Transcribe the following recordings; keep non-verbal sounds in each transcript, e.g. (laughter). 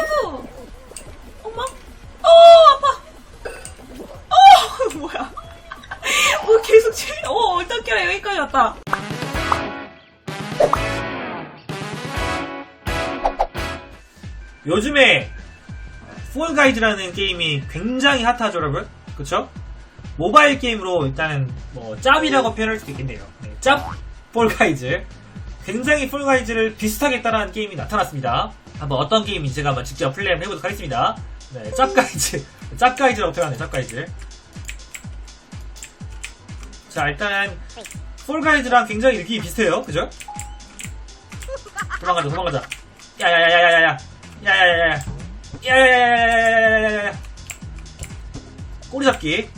점프! 엄마? 어, 아파! 어, (laughs) 뭐야. 뭐 계속 치, 어, 어떡해. 여기까지 왔다. 요즘에 폴가이즈라는 게임이 굉장히 핫하죠, 여러분. 그쵸? 모바일 게임으로 일단은 뭐 짭이라고 표현할 수도 있겠네요. 네, 짭 폴가이즈. 굉장히 폴가이즈를 비슷하게 따라한 게임이 나타났습니다. 한번 어떤 게임인지 한번 직접 플레이 한번 해보도록 하겠습니다. 네, 짭가이즈. 짭가이즈라고 표현하네, 짭가이즈. 자, 일단 폴가이즈랑 굉장히 느낌이 비슷해요. 그죠? 도망가자, 도망가자. 야야야야야야야. 야야야야 야. 야야야야야야야야야. 꼬리 잡기.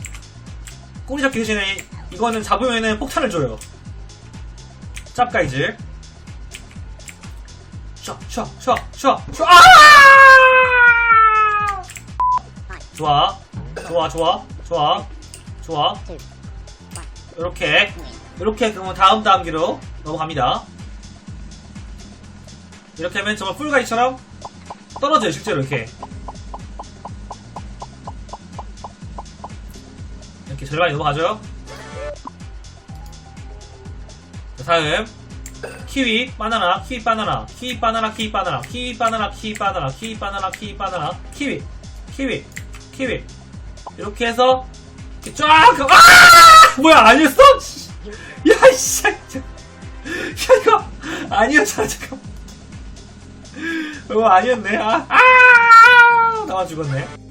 꼬리 잡기 대신에 이거는 잡으면은 폭탄을 줘요. 짭가이즈. 샤, 아! 좋아. 좋아, 좋아, 좋아, 좋아. 이렇게, 이렇게 그러면 다음 단계로 넘어갑니다. 이렇게 하면 정말 풀가이처럼 떨어져요, 실제로 이렇게. 이렇게 절반이 넘어가죠. 자, 다음. 키위, 바나나, 키위, 바나나, 키위, 바나나, 키위, 바나나, 키위, 바나나, 키위, 바나나, 키위, 바나나, 키위, 바나나, 키위, 키위, 키위. 이렇게 해서, 쫙, 가- 아! 뭐야, 아니었어? (laughs) 야, 씨. (laughs) 야, 이거, 아니었잖아, 잠깐. 어, 아니었네. 아, 아! 나만 죽었네.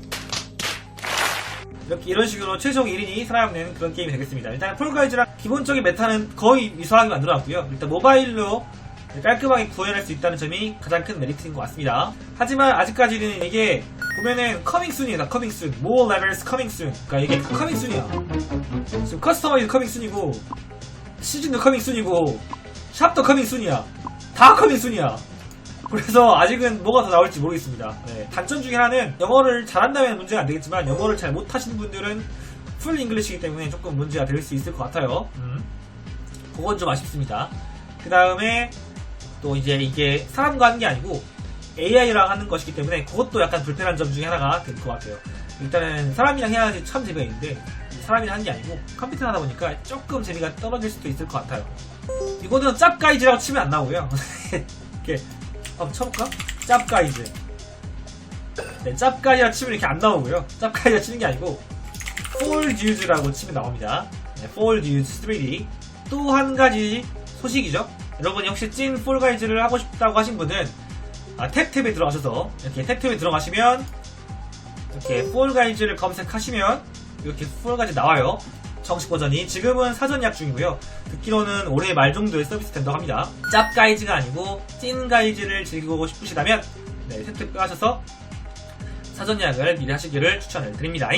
이렇게 이런 식으로 최종 1인이 살아남는 그런 게임이 되겠습니다. 일단 폴가이즈랑 기본적인 메타는 거의 유사하게 만들어놨고요. 일단 모바일로 깔끔하게 구현할 수 있다는 점이 가장 큰 메리트인 것 같습니다. 하지만 아직까지는 이게 보면은 커밍순이다 커밍순 more levels 커밍순 그러니까 이게 커밍순이야 지금 커스터마이즈 커밍순이고 시즌도 커밍순이고 샵도 커밍순이야 다 커밍순이야 그래서 아직은 뭐가 더 나올지 모르겠습니다. 네, 단점 중에 하나는 영어를 잘한다면 문제가 안 되겠지만 영어를 잘 못하시는 분들은 풀 잉글리시기 때문에 조금 문제가 될 수 있을 것 같아요. 음. 그건 좀 아쉽습니다. 그 다음에 또 이제 이게 사람과 하는 게 아니고 AI랑 하는 것이기 때문에 그것도 약간 불편한 점 중에 하나가 될 것 같아요. 일단은 사람이랑 해야지 참 재미가 있는데 사람이랑 하는 게 아니고 컴퓨터랑 하다 보니까 조금 재미가 떨어질 수도 있을 것 같아요. 이거는 짭가이즈라고 치면 안 나오고요. (laughs) 이렇게 한번 쳐볼까? 짭가이즈. 네, 짭가이라 치면 이렇게 안 나오고요. 짭가이라 치는 게 아니고 Dues라고 치면 나옵니다. 네, Dues 3D. 또 한 가지 소식이죠. 여러분이 혹시 찐 Guys를 하고 싶다고 하신 분은 아, 탭탭에 들어가셔서 이렇게 탭탭에 들어가시면 이렇게 Guys를 검색하시면 이렇게 Guys 나와요. 정식 버전이 지금은 사전 예약 중이고요. 듣기로는 올해 말 정도에 서비스 된다고 합니다. 짭 가이즈가 아니고 찐 가이즈를 즐기고 싶으시다면 네, 탭탭 하셔서 사전 예약을 미리 하시기를 추천을 드립니다.